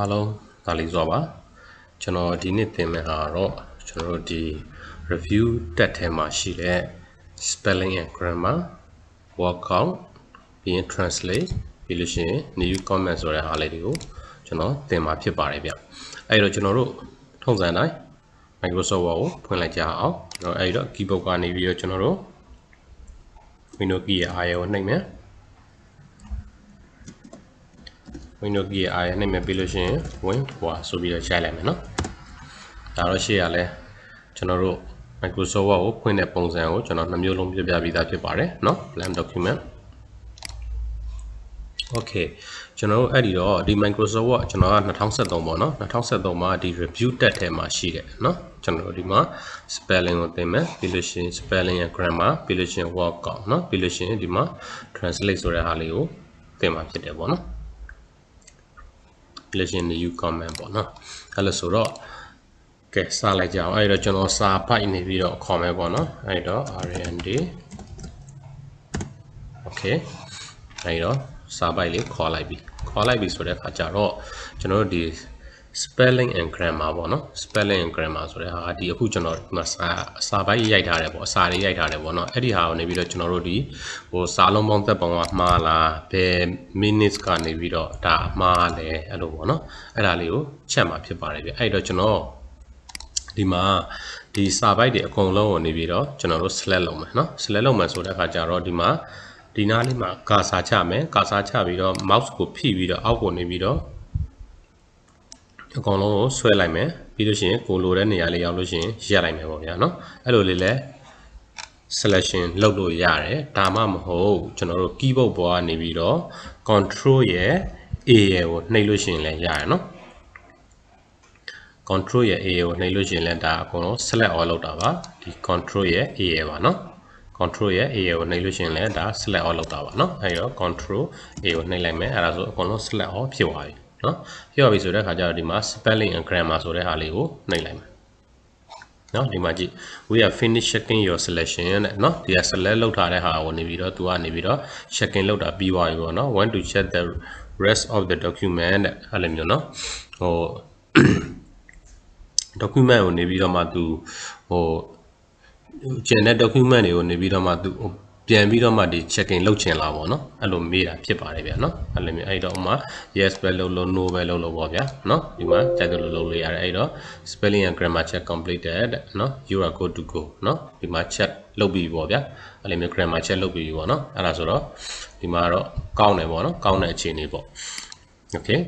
အားလုံးဒါလေးစွာပါကျွန်တော်ဒီနေ့သင်မယ့်ဟာတော့ကျွန်တော်တို့ဒီ review တက်ထဲမှာရှိတဲ့ spelling and grammar workout ပြီးရင် translate ပြီးလို့ရှိရင် new comment ဆိုတဲ့အားလေးတွေကိုကျွန်တော်သင်မှာဖြစ်ပါတယ်ဗျအဲ့တော့ကျွန်တော်တို့ထုံးစံတိုင်း Microsoft Word ကိုဖွင့်လိုက်ကြအောင်ကျွန်တော်အဲ့တော့ keyboard ကနေပြီးတော့ကျွန်တော်တို့ Windows key ရဲ့အာရုံကိုနှိပ်မယ် Windows key ရဲ့အာရုံနှိပ်မယ်ပြီးလို့ရှိရင် Win ဟွာဆိုပြီးတော့ရိုက်လိုက်မယ်နော်ဒါတော့ရှေ့ရလဲကျွန်တော်တို့ Microsoft Word ကိုဖွင့်တဲ့ပုံစံကိုကျွန်တော်နှမျိုးလုံးပြပြပြီးသားဖြစ်ပါတယ်เนาะ blank document Okay ကျွန်တော်တို့အဲ့ဒီတော့ဒီ Microsoft Word ကျွန်တော်က2013ပေါ့နော်2013မှာဒီ review တက်ထဲမှာရှိတယ်เนาะကျွန်တော်တို့ဒီမှာ spelling ကိုသင်မယ်ပြီးလို့ရှိရင် spelling ရဲ့ grammar ပြီးလို့ရှိရင် word count เนาะပြီးလို့ရှိရင်ဒီမှာ translate ဆိုတဲ့ဟာလေးကိုသင်မှာဖြစ်တယ်ပေါ့နော်ပြီးလို့ရှိ ရင် new comment ပေါ့နော်အဲ့လိုဆိုတော့ကဲစလိုက်ကြအောင်အဲ့တော့ကျွန်တော်စာပိုက်နေပြီးတော့ခေါ်မယ်ပေါ့နော်အဲ့တော့ rnd okay အဲ့တော့စာပိုက်လေးခေါ်လိုက်ပြီခေါ်လိုက်ပြီဆိုတဲ့အခါကျတော့ကျွန်တော်တို့ဒီ spelling and grammar ပေါ့နော် spelling and grammar ဆိုတဲ့ဟာဒီအခုကျွန်တော်ဒီမှာစာစာပိုက်ရိုက်ထားတယ်ပေါ့အစာတွေရိုက်ထားတယ်ပေါ့နော်အဲ့ဒီဟာကိုနေပြီးတော့ကျွန်တော်တို့ဒီဟိုစာလုံးပေါင်းသက်ပုံကမှားလားဘယ် minutes ကနေပြီးတော့ဒါမှားလဲအဲ့လိုပေါ့နော်အဲ့ဒါလေးကိုချက်မှာဖြစ်ပါတယ်ဗျအဲ့တော့ကျွန်တော်ဒီမှာဒီစာပိုက်တွေအကုန်လုံးကိုနေပြီးတော့ကျွန်တော်တို့ select လုပ်မယ်เนาะ select လုပ်မယ်ဆိုတဲ့အခါကျတော့ဒီမှာဒီနားလေးမှာကာစာချမယ်ကာစာချပြီးတော့ mouse ကိုဖိပြီးတော့အောက်ကိုနေပြီးတော့ အကောင်လုံးကိုဆွဲလိုက်မယ်ပြီးလို့ရှိရင်ကိုလိုတဲ့နေရာလေးရောက်လို့ရှိရင်ရက်လိုက်မယ်ပေါ့ဗျာနော်အဲ့လိုလေးလဲ selection လုပ်လို့ရတယ်ဒါမှမဟုတ်ကျွန်တော်တို့ keyboard ပေါ်ကနေပြီးတော့ control ရဲ့ A ရဲ့ကိုနှိပ်လို့ရှိရင်လည်းရတယ်နော် control ရဲ့ A ကိုနှိပ်လို့ရှိရင်လည်းဒါအကုန်လုံး select all လောက်တာပါဒီ control ရဲ့ A ရဲ့ပါနော် control ရဲ့ A ကိုနှိပ်လို့ရှိရင်လည်းဒါ select all လောက်တာပါနော်အဲဒီတော့ control A ကိုနှိပ်လိုက်မယ်အဲဒါဆိုအကုန်လုံး select all ဖြစ်သွားပြီ နော်ပြောပြီဆိုတဲ့အခါကျတော့ဒီမှာ spelling and grammar ဆိုတဲ့ဟာလေးကိုနှိပ်လိုက်မယ်နော်ဒီမှာကြည့် we are finish checking your selection တဲ့နော်ဒီက select လောက်ထားတဲ့ဟာကိုနေပြီးတော့ तू ကနေပြီးတော့ checking လောက်တာပြီးသွားပြီပေါ့နော် want to check the rest of the document တဲ့အဲ့လိုမျိုးနော်ဟို document ကိုနေပြီးတော့မှ तू ဟိုကျန်တဲ့ document တွေကိုနေပြီးတော့မှ तू ပြန်ပြီးတော့မှဒီ checking လုပ်ချင်လာပေါ့နော်အဲ့လိုမေးတာဖြစ်ပါတယ်ဗျာနော်အဲ့လိုမျိုးအဲ့တော့ဥမာ yes ပဲလုပ်လို့ no ပဲလုပ်လို့ပေါ့ဗျာနော်ဒီမှာကြိုက်တယ်လို့လုပ်လို့ရတယ်အဲ့တော့ spelling and grammar check completed နော် you are good to go နော်ဒီမှာ check လုပ်ပြီးပေါ့ဗျာအဲ့လိုမျိုး grammar check လုပ်ပြီးပေါ့နော်အဲ့ဒါဆိုတော့ဒီမှာတော့ကောင်းတယ်ပေါ့နော်ကောင်းတဲ့အခြေအနေပေါ့ okay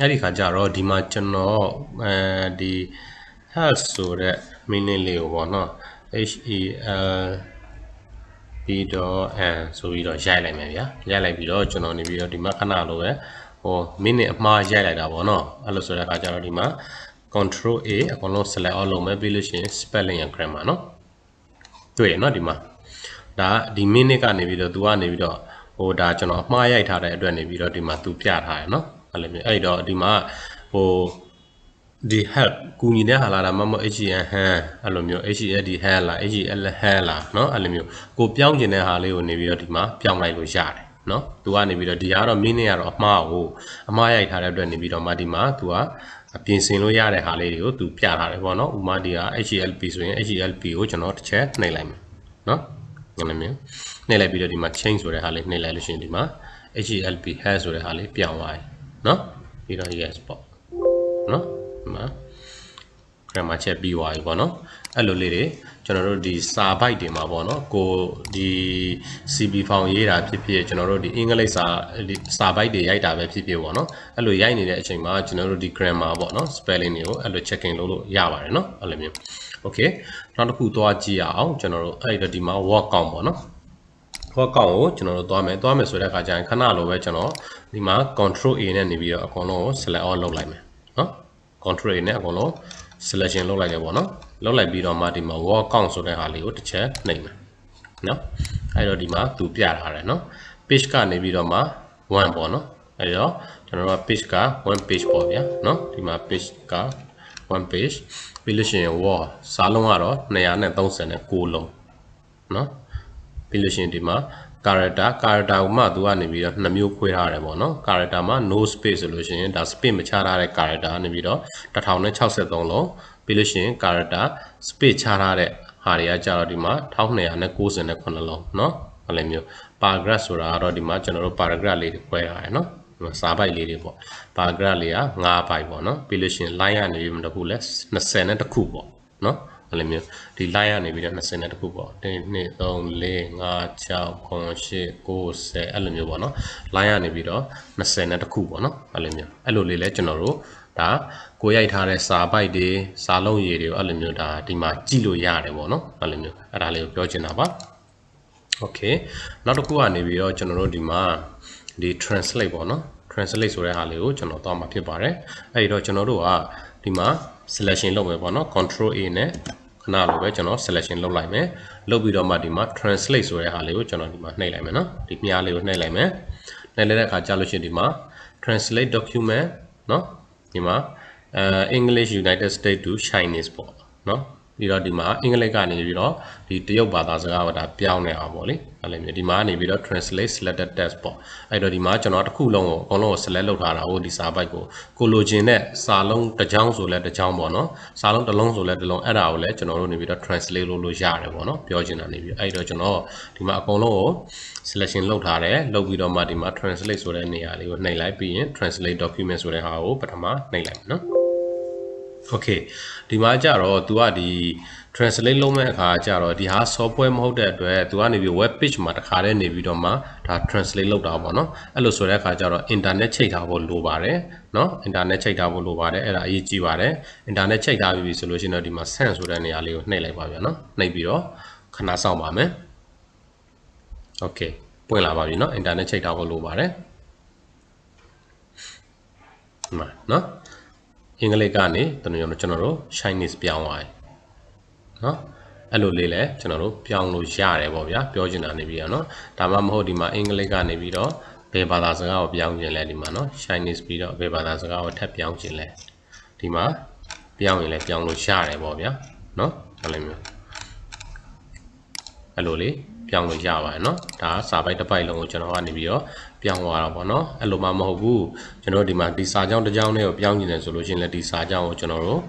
အဲ့ဒီခါကျတော့ဒီမှာကျွန်တော်အဲဒီ health ဆိုတဲ့ meaning လေးကိုပေါ့နော် H E L B dot N ဆိုပြီးတော့ရိုက်လိုက်မယ်ဗျာရိုက်လိုက်ပြီးတော့ကျွန်တော်နေပြီးတော့ဒီမှာခဏလိုပဲဟို minute အမှားရိုက်လိုက်တာပေါ့နော်အဲ့လိုဆိုတဲ့အခါကျတော့ဒီမှာ control A အကုန်လုံး select all လုပ်မယ်ပြီးလို့ရှိရင် spelling and grammar နော်တွေ့ရနော်ဒီမှာဒါဒီ minute ကနေပြီးတော့ तू ကနေပြီးတော့ဟိုဒါကျွန်တော်အမှားရိုက်ထားတဲ့အတွက်နေပြီးတော့ဒီမှာ तू ပြထားရနော်အဲ့လိုမျိုးအဲ့တော့ဒီမှာဟို ဒီ help ကူညီတဲ့ဟာလာတာမမ HEN hand အဲ့လိုမျိုး HEL ဒီ hand လား HEL hand လားเนาะအဲ့လိုမျိုးကိုပြောင်းကျင်တဲ့ဟာလေးကိုနေပြီးတော့ဒီမှာပြောင်းလိုက်လို့ရတယ်เนาะသူကနေပြီးတော့ဒီကတော့ meaning ကတော့အမှားကိုအမှားရိုက်ထားတဲ့အတွက်နေပြီးတော့မှဒီမှာသူကအပြင်ဆင်လို့ရတဲ့ဟာလေးတွေကိုသူပြထားတယ်ပေါ့เนาะဥမာဒီက HELP ဆိုရင် HELP ကိုကျွန်တော်တစ်ချက်နှိပ်လိုက်မယ်เนาะအဲ့လိုမျိုးနှိပ်လိုက်ပြီးတော့ဒီမှာ change ဆိုတဲ့ဟာလေးနှိပ်လိုက်လို့ရှိရင်ဒီမှာ HELP has ဆိုတဲ့ဟာလေးပြောင်းသွားပြီเนาะပြီးတော့ yes ပေါ့เนาะဒီ မှာ grammar check ပြီးသွားပြီပေါ့နော်အဲ့လိုလေးတွေကျွန်တော်တို့ဒီစာပိုက်တွေမှာပေါ့နော်ကိုဒီ CB file ရေးတာဖြစ်ဖြစ်ကျွန်တော်တို့ဒီအင်္ဂလိပ်စာစာပိုက်တွေရိုက်တာပဲဖြစ်ဖြစ်ပေါ့နော်အဲ့လိုရိုက်နေတဲ့အချိန်မှာကျွန်တော်တို့ဒီ grammar ပေါ့နော် spelling တွေကိုအဲ့လို checking လုပ်လို့ရပါတယ်နော်အဲ့လိုမျိုး okay နောက်တစ်ခုသွားကြည့်ရအောင်ကျွန်တော်တို့အဲ့ဒီဒီမှာ word count ပေါ့နော် word count ကိုကျွန်တော်တို့သွားမယ်သွားမယ်ဆိုတဲ့အခါကျရင်ခဏလိုပဲကျွန်တော်ဒီမှာ control A နဲ့နေပြီးတော့အကုန်လုံးကို select all လုပ်လိုက်မယ်နော် control A နဲ့အကုန်လုံး selection လုပ်လိုက်တယ်ပေါ့နော်လုပ်လိုက်ပြီးတော့မှဒီမှာ word count ဆိုတဲ့ဟာလေးကိုတစ်ချက်နှိပ်မယ်နော်အဲ့တော့ဒီမှာသူပြထားတယ်နော် page ကနေပြီးတော့မှ1ပေါ့နော်အဲ့တော့ကျွန်တော်တို့က page က1 page ပေါ့ဗျာနော်ဒီမှာ page က1 page ပြီးလို့ရှိရင် word စာလုံးကတော့239လုံးနော်ပြီးလို့ရှိရင်ဒီမှာ character character ကိုမှသူကနေပြီးတော့နှစ်မျိုးခွဲထားတယ်ပေါ့နော် character မှာ no space ဆိုလို့ရှိရင်ဒါ space မချထားတဲ့ character ကနေပြီးတော့1063လုံးပြီးလို့ရှိရင် character space ချထားတဲ့ဟာတွေကကြတော့ဒီမှာ1298လုံးเนาะအဲ့လိုမျိုး paragraph ဆိုတာကတော့ဒီမှာကျွန်တော်တို့ paragraph လေးတွေခွဲထားရယ်เนาะဒီမှာစာပိုက်လေးတွေပေါ့ paragraph လေးက9ပိုက်ပေါ့เนาะပြီးလို့ရှိရင် line ကနေပြီးမှတစ်ခုလဲ20နဲ့တစ်ခုပေါ့เนาะ အဲ့လိုမျိုးဒီ line ကနေပြီးတော့20နဲ့တခုပေါ့1 2 3 4 5 6 9 10 90အဲ့လိုမျိုးပေါ့နော် line ကနေပြီးတော့20နဲ့တခုပေါ့နော်အဲ့လိုမျိုးအဲ့လိုလေးလဲကျွန်တော်တို့ဒါကိုရိုက်ထားတဲ့စာပိုက်တွေစာလုံးရည်တွေကိုအဲ့လိုမျိုးဒါဒီမှာကြည့်လို့ရတယ်ပေါ့နော်အဲ့လိုမျိုးအဲ့ဒါလေးကိုပြောချင်တာပါ okay နောက်တစ်ခုကနေပြီးတော့ကျွန်တော်တို့ဒီမှာဒီ translate ပေါ့နော် translate ဆိုတဲ့ဟာလေးကိုကျွန်တော်သွားမှာဖြစ်ပါတယ်အဲ့ဒီတော့ကျွန်တော်တို့ကဒီမှာ selection လုပ်မယ်ပေါ့နော် control a နဲ့ နာလို့ပဲကျွန်တော် selection လုပ်လိုက်မယ်လုပ်ပြီးတော့မှဒီမှာ translate ဆိုတဲ့ဟာလေးကိုကျွန်တော်ဒီမှာနှိပ်လိုက်မယ်နော်ဒီမြားလေးကိုနှိပ်လိုက်မယ်နှိပ်လိုက်တဲ့အခါကျလို့ရှိရင်ဒီမှာ translate document နော်ဒီမှာအဲ English United States to Chinese ပေါ့နော် ပြီးတော့ဒီမှာအင်္ဂလိပ်ကနေပြီးတော့ဒီတရုတ်ဘာသာစကားကိုဒါပြောင်းနေအောင်ပေါ့လေအဲ့လိုမျိုးဒီမှာနေပြီးတော့ translate selected text ပေါ့အဲ့တော့ဒီမှာကျွန်တော်တစ်ခုလုံးကိုအကုန်လုံးကို select လုပ်ထားတာဟိုဒီစာပိုက်ကိုကိုလိုချင်တဲ့စာလုံးတစ်ကြောင်းဆိုလဲတစ်ကြောင်းပေါ့နော်စာလုံးတစ်လုံးဆိုလဲတစ်လုံးအဲ့ဒါကိုလည်းကျွန်တော်တို့နေပြီးတော့ translate လုပ်လို့ရတယ်ပေါ့နော်ပြောချင်တာနေပြီးအဲ့တော့ကျွန်တော်ဒီမှာအကုန်လုံးကို selection လုပ်ထားတယ်လုပ်ပြီးတော့မှဒီမှာ translate ဆိုတဲ့နေရာလေးကိုနှိပ်လိုက်ပြီးရင် translate document ဆိုတဲ့ဟာကိုပထမနှိပ်လိုက်နော် okay ဒီမှာကြတော့ तू ကဒီ translate လုပ်မဲ့အခါကျတော့ဒီဟာ software မဟုတ်တဲ့အတွက် तू ကနေပြီး web page မှာတခါတည်းနေပြီးတော့မှဒါ translate လုပ်တာပေါ့နော်အဲ့လိုဆိုတဲ့အခါကျတော့ internet ချိန်ထားဖို့လိုပါတယ်နော် internet ချိန်ထားဖို့လိုပါတယ်အဲ့ဒါအရေးကြီးပါတယ် internet ချိန်ထားပြီဆိုလို့ရှိရင်တော့ဒီမှာ send ဆိုတဲ့နေရာလေးကိုနှိပ်လိုက်ပါဗျာနော်နှိပ်ပြီးတော့ခဏစောင့်ပါမယ် okay ပွင့်လာပါပြီနော် internet ချိန်ထားဖို့လိုပါတယ်မှန်နော် အင်္ဂလိပ်ကနေတနည်းတော့ကျွန်တော်တို့ Chinese ပြောင်းသွားတယ်နော်အဲ့လိုလေးလဲကျွန်တော်တို့ပြောင်းလို့ရတယ်ပေါ့ဗျာပြောချင်တာနေပြီးတော့နော်ဒါမှမဟုတ်ဒီမှာအင်္ဂလိပ်ကနေပြီးတော့ဘယ်ဘာသာစကားကိုပြောင်းခြင်းလဲဒီမှာနော် Chinese ပြီးတော့ဘယ်ဘာသာစကားကိုထပ်ပြောင်းခြင်းလဲဒီမှာပြောင်းရင်လဲပြောင်းလို့ရတယ်ပေါ့ဗျာနော်ဒါလိုမျိုးအဲ့လိုလေး ပြောင်းလို့ရပါတယ်เนาะဒါစာပိုက်တစ်ပိုက်လုံးကိုကျွန်တော်ကနေပြီးတော့ပြောင်းသွားတာပေါ့เนาะအဲ့လိုမှမဟုတ်ဘူးကျွန်တော်ဒီမှာဒီစာကြောင်းတစ်ကြောင်းလေးကိုပြောင်းနေတယ်ဆိုလို့ရှိရင်လည်းဒီစာကြောင်းကိုကျွန်တော်တို့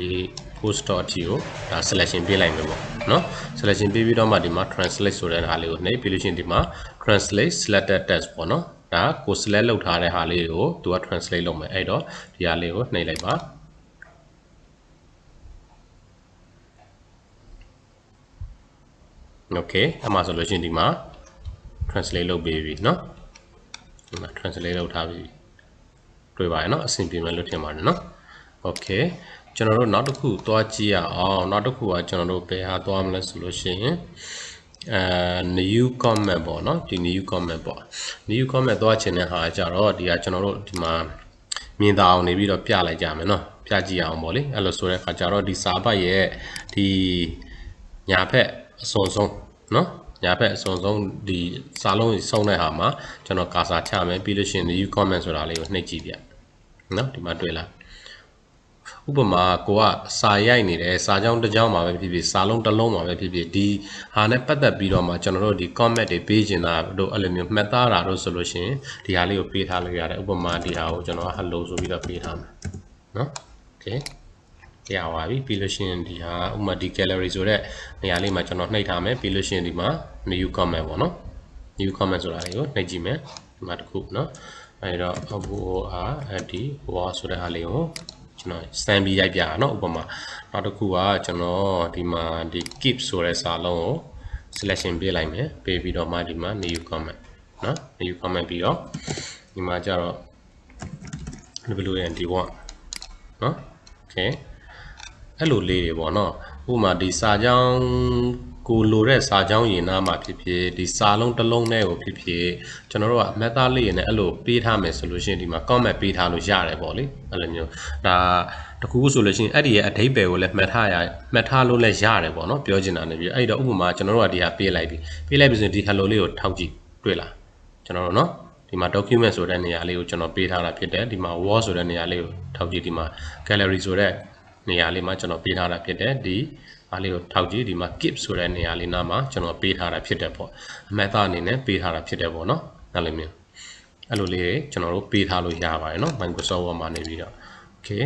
ဒီ post.t ကိုဒါ selection ပေးလိုက်မယ်ပေါ့เนาะ selection ပေးပြီးတော့မှဒီမှာ translate ဆိုတဲ့ဟာလေးကိုနှိပ်ပြီးလို့ရှိရင်ဒီမှာ translate selected text ပေါ့เนาะဒါကို select လုပ်ထားတဲ့ဟာလေးကိုသူက translate လုပ်မယ်အဲ့တော့ဒီဟာလေးကိုနှိပ်လိုက်ပါ okay အမှဆိုလို့ရှိရင်ဒီမှာ translate လုပ်ပေးပြီเนาะဒီမှာ translate လုပ်ထားပြီတွေ့ပါရဲ့เนาะအဆင်ပြေမယ်လို့ထင်ပါတယ်เนาะ okay ကျွန်တော်တို့နောက်တစ်ခုသွားကြည့်ရအောင်နောက်တစ်ခုကကျွန်တော်တို့ဘယ်ဟာသွားမလဲဆိုလို့ရှိရင်အဲ new comment ပေါ့เนาะဒီ new comment ပေါ့ new comment သွားချင်တဲ့ဟာကြတော့ဒီကကျွန်တော်တို့ဒီမှာမြင်သာအောင်နေပြီးတော့ပြလိုက်ကြမယ်เนาะပြကြည့်အောင်ပေါ့လေအဲ့လိုဆိုတဲ့အခါကျတော့ဒီစာပတ်ရဲ့ဒီညာဖက်အစွန်ဆုံး နော်ညာဘက်အစွန်ဆုံးဒီစာလုံးကြီးဆုံးတဲ့ဟာမှာကျွန်တော်ကာစာချမယ်ပြီးလို့ရှိရင် view comment ဆိုတာလေးကိုနှိပ်ကြည့်ပြနော်ဒီမှာတွေ့လားဥပမာကိုကစာရိုက်နေတယ်စာကြောင်းတစ်ကြောင်းမှာပဲဖြစ်ဖြစ်စာလုံးတစ်လုံးမှာပဲဖြစ်ဖြစ်ဒီဟာနဲ့ပတ်သက်ပြီးတော့မှကျွန်တော်တို့ဒီ comment တွေပေးချင်တာတို့အဲ့လိုမျိုးမှတ်သားတာတို့ဆိုလို့ရှိရင်ဒီဟာလေးကိုပေးထားလို့ရတယ်ဥပမာဒီဟာကိုကျွန်တော် hello ဆိုပြီးတော့ပေးထားမယ်နော် okay ရပါပြီပြီးလို့ရှိရင်ဒီဟာဥပမာဒီ gallery ဆိုတဲ့နေရာလေးမှာကျွန်တော်နှိပ်ထားမယ်ပြီးလို့ရှိရင်ဒီမှာ new comment ပေါ့နော် new comment ဆိုတာလေးကိုနှိပ်ကြည့်မယ်ဒီမှာတစ်ခုနော်အဲတော့ဟိုဟာဒီ war ဆိုတဲ့ဟာလေးကိုကျွန်တော်စမ်းပြီးရိုက်ပြတာเนาะဥပမာနောက်တစ်ခုကကျွန်တော်ဒီမှာဒီ keep ဆိုတဲ့စာလုံးကို selection ပေးလိုက်မယ်ပေးပြီးတော့မှဒီမှာ new comment เนาะ new comment ပြီးတော့ဒီမှာကျတော့ WND1 เนาะ okay အဲ့လိုလေးတွေပေါ့နော်ဥပမာဒီစာကြောင်းကိုလိုတဲ့စာကြောင်းရင်နာမှာဖြစ်ဖြစ်ဒီစာလုံးတစ်လုံးနဲ့ကိုဖြစ်ဖြစ်ကျွန်တော်တို့ကအမှတ်သားလေးရနဲ့အဲ့လိုပေးထားမယ်ဆိုလို့ရှိရင်ဒီမှာ comment ပေးထားလို့ရတယ်ပေါ့လေအဲ့လိုမျိုးဒါတကူဆိုလို့ရှိရင်အဲ့ဒီရဲ့အဓိပ္ပာယ်ကိုလည်းမှတ်ထားရမှတ်ထားလို့လည်းရတယ်ပေါ့နော်ပြောချင်တာနေပြီးအဲ့တော့ဥပမာကျွန်တော်တို့ကဒီဟာပေးလိုက်ပြီပေးလိုက်ပြီဆိုရင်ဒီ hello လေးကိုထောက်ကြည့်တွေ့လားကျွန်တော်တို့နော်ဒီမှာ document ဆိုတဲ့နေရာလေးကိုကျွန်တော်ပေးထားတာဖြစ်တယ်ဒီမှာ wall ဆိုတဲ့နေရာလေးကိုထောက်ကြည့်ဒီမှာ gallery ဆိုတဲ့ နေရာလေးမှာကျွန်တော်ပေးထားတာဖြစ်တယ်ဒီအားလေးကိုထောက်ကြည့်ဒီမှာ keep ဆိုတဲ့နေရာလေးနားမှာကျွန်တော်ပေးထားတာဖြစ်တယ်ပေါ့အမှတ်သားအနေနဲ့ပေးထားတာဖြစ်တယ်ပေါ့နော်အဲ့လိုမျိုးအဲ့လိုလေးကျွန်တော်တို့ပေးထားလို့ရပါတယ်နော် Microsoft Word မှာနေပြီးတော့ okay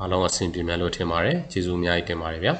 အားလုံးအဆင်ပြေမယ်လို့ထင်ပါတယ်ကျေးဇူးအများကြီးတင်ပါတယ်ဗျာ